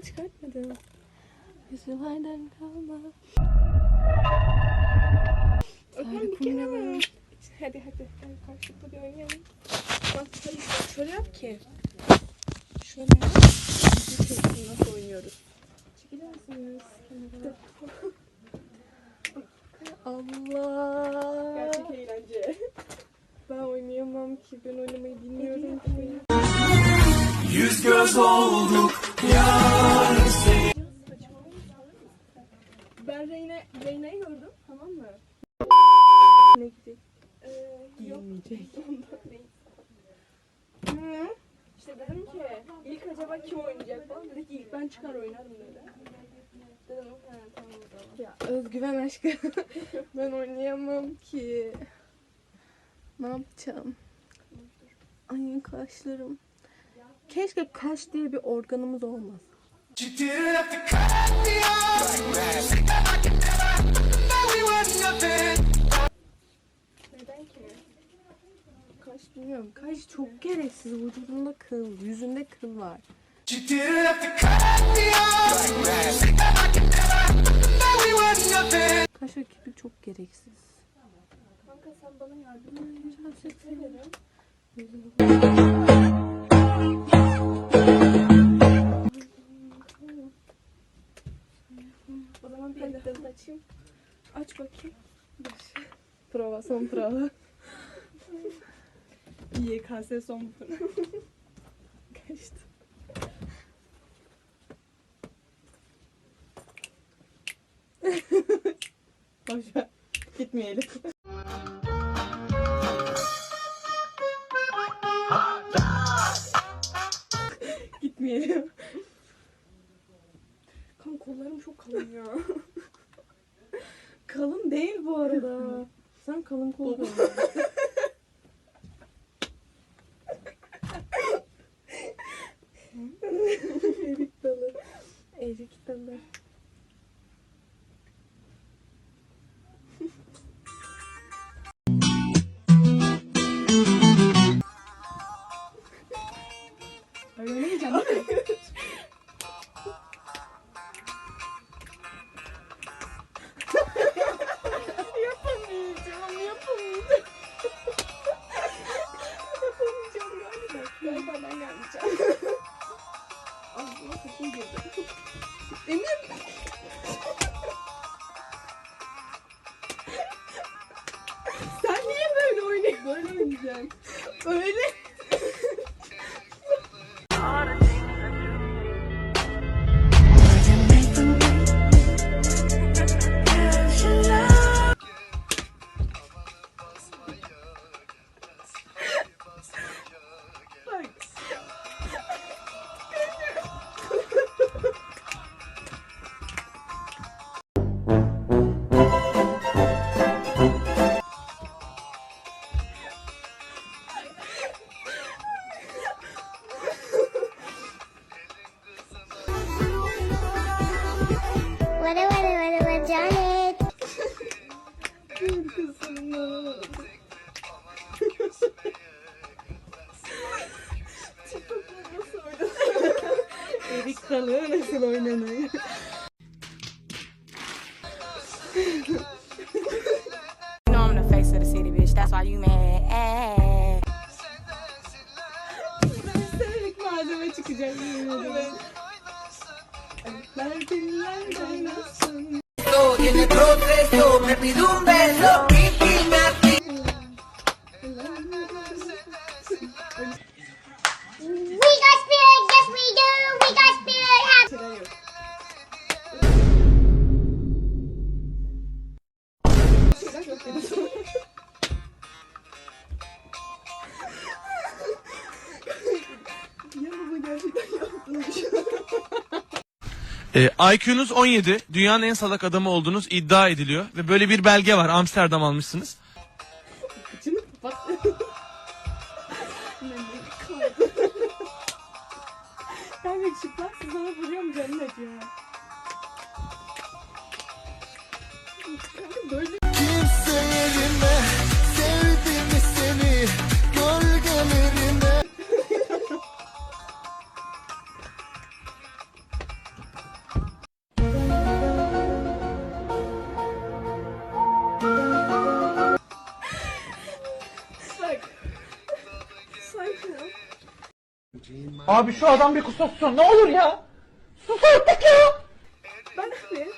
çıkartmadım çıkartmadım. Yüzülerden kalma. Öpmem bir kere mi? Hadi hadi. Gel karşılıklı bir oynayalım. Bak şöyle yap ki. Şöyle yap. Nasıl oynuyoruz. Çekilir misiniz? Allah. Gerçek eğlence. Ben oynayamam ki. Ben oynamayı bilmiyorum ki. Yüz göz olduk Ben Reyna, Reyna'yı gördüm. Tamam mı? Ne gidecek? Ee, yok. Değil. Hı. İşte dedim ki ilk acaba kim oynayacak falan. Dedi ki ilk ben çıkar oynarım dedi. Dedim he tamam o zaman. Ya özgüven aşkı. ben oynayamam ki. Ne yapacağım? Ay kaşlarım. Keşke kaş diye bir organımız cut çok gereksiz. Vücudunda kıl, yüzünde kıl var. You didn't have to cut me off like that Now we were nothing Kaş ve kirpik çok gereksiz. Kanka sen bana yardım. O zaman bir elden açayım. Aç bakayım. Prova, son prova. YKS son Kaçtı. Boş ver. Gitmeyelim. Gitmeyelim. Kan kollarım çok kalın ya. Kalın değil bu arada. Sen kalın kol Baba. Dalı. Öğrenemeyeceğim değil mi? yapamayacağım, oynayacaksın. Öyle. Oynanıyor? You know I'm the face of the city, bitch. That's why you mad. En el me pido un beso y me E, IQ'nuz 17, dünyanın en salak adamı olduğunuz iddia ediliyor ve böyle bir belge var. Amsterdam almışsınız. Kıçını kapat. Kaldı. Kanka çıplaksın sana vuruyorum acıyor. Kanka böyle Kimselerime sevdim Abi şu adam bir kusursun ne olur ya. Sus artık ya. Ben mi?